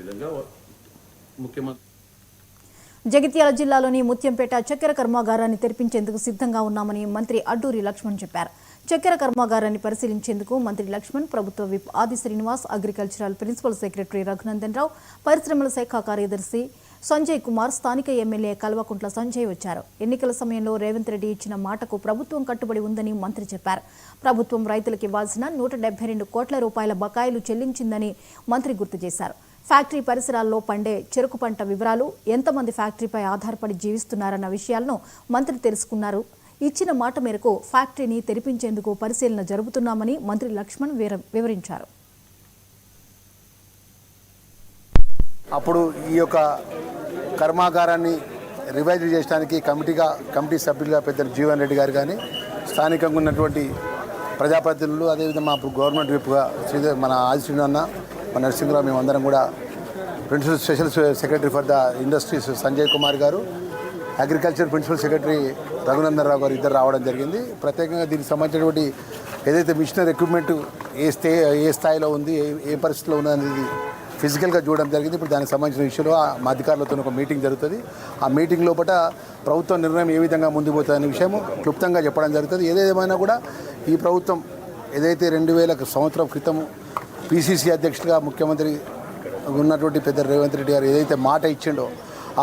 విధంగా ముఖ్యమంత్రి జగిత్యాల జిల్లాలోని ముత్యంపేట చక్కెర కర్మాగారాన్ని తెరిపించేందుకు సిద్ధంగా ఉన్నామని మంత్రి అడ్డూరి లక్ష్మణ్ చెప్పారు. చక్కెర కర్మాగారాన్ని పరిశీలించేందుకు మంత్రి లక్ష్మణ్ ప్రభుత్వ whip Adi Srinivas agricultural principal secretary Raghunandan Rao పరిశ్రమల శాఖ కార్యదర్శి సంజయ్ కుమార్ స్థానిక ఎమ్మెల్యే కల్వకుంట్ల సంజయ్ వచ్చారు. ఎన్నికల సమయంలో రేవంత్ రెడ్డి ఇచ్చిన మాటకు ప్రభుత్వం కట్టుబడి ఉందని మంత్రి చెప్పారు. ప్రభుత్వం రైతులకు ఇవ్వాల్సిన నూట రెండు కోట్ల రూపాయల బకాయిలు చెల్లించిందని మంత్రి గుర్తు చేశారు. ఫ్యాక్టరీ పరిసరాల్లో పండే చెరుకు పంట వివరాలు ఎంతమంది ఫ్యాక్టరీపై ఆధారపడి జీవిస్తున్నారన్న విషయాలను మంత్రి తెలుసుకున్నారు. ఇచ్చిన మాట మేరకు ఫ్యాక్టరీని తెరిపించేందుకు పరిశీలన జరుపుతున్నామని మంత్రి లక్ష్మణ్ వివరించారు. అప్పుడు ఈ యొక్క కర్మాగారాన్ని రివైజ్ చేయడానికి కమిటీగా కమిటీ సభ్యులుగా పెద్దలు జీవన్ రెడ్డి గారు కానీ స్థానికంగా ఉన్నటువంటి ప్రజాప్రతినిధులు అదేవిధంగా మా గవర్నమెంట్ విప్గా శ్రీధర్ మన ఆది శ్రీనన్న మా నరసింహరావు మేమందరం కూడా principal special secretary for the industries Sanjay Kumar garu agriculture principal secretary Raghunandan Rao garu ఇద్దరు రావడం జరిగింది. ప్రత్యేకంగా దీనికి సంబంధించినటువంటి ఏదైతే మిషనరీ ఎక్విప్మెంట్ ఏ స్థే ఏ స్థాయిలో ఉంది ఏ ఏ పరిస్థితిలో ఉంది అనేది ఫిజికల్గా చూడడం జరిగింది. ఇప్పుడు దానికి సంబంధించిన విషయంలో ఆ మా అధికారులతో ఒక మీటింగ్ జరుగుతుంది. ఆ మీటింగ్ లోపల ప్రభుత్వం నిర్ణయం ఏ విధంగా ముందుకు పోతుందనే అనే విషయం క్లుప్తంగా చెప్పడం జరుగుతుంది. ఏదేమైనా కూడా ఈ ప్రభుత్వం ఏదైతే రెండు వేల సంవత్సరం క్రితం పిసిసి అధ్యక్షుడిగా ముఖ్యమంత్రి ఉన్నటువంటి పెద్ద రేవంత్ రెడ్డి గారు ఏదైతే మాట ఇచ్చిండో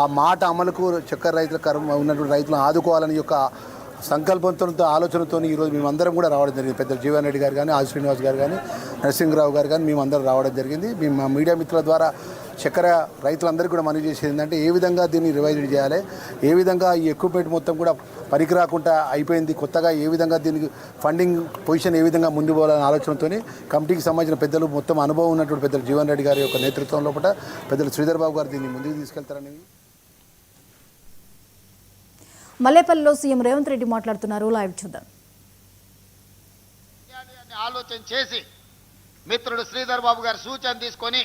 ఆ మాట అమలుకు చక్కెర రైతుల కర్మ ఉన్నటువంటి రైతులను ఆదుకోవాలని యొక్క సంకల్పంతో ఆలోచనతో ఈరోజు మేమందరం కూడా రావడం జరిగింది. పెద్ద జీవన్ రెడ్డి గారు కానీ ఆది శ్రీనివాస్ గారు కానీ నరసింహరావు గారు కానీ మేమందరం రావడం జరిగింది. మేము మా మీడియా మిత్రుల ద్వారా చక్కెర రైతులందరికీ కూడా మనవి చేసేది ఏంటంటే ఏ విధంగా దీన్ని రివైజ్ చేయాలి ఏ విధంగా ఈ ఎక్విప్మెంట్ మొత్తం కూడా పనికి రాకుండా అయిపోయింది. కొత్తగా ఏ విధంగా దీనికి ఫండింగ్ పొజిషన్ ఏ విధంగా ముందు పోవాలనే ఆలోచనతో కమిటీకి సంబంధించిన పెద్దలు మొత్తం అనుభవం ఉన్నటువంటి పెద్దలు జీవన్ రెడ్డి గారి యొక్క నేతృత్వం లోపల పెద్దలు శ్రీధర్ బాబు గారు దీన్ని ముందుకు తీసుకెళ్తారని. మల్లేపల్లిలో సీఎం రేవంత్ రెడ్డి మాట్లాడుతున్నారు. లైవ్ చూద్దాం. ఆలోచన చేసి మిత్రుడు శ్రీధర్ బాబు గారి సూచన తీసుకొని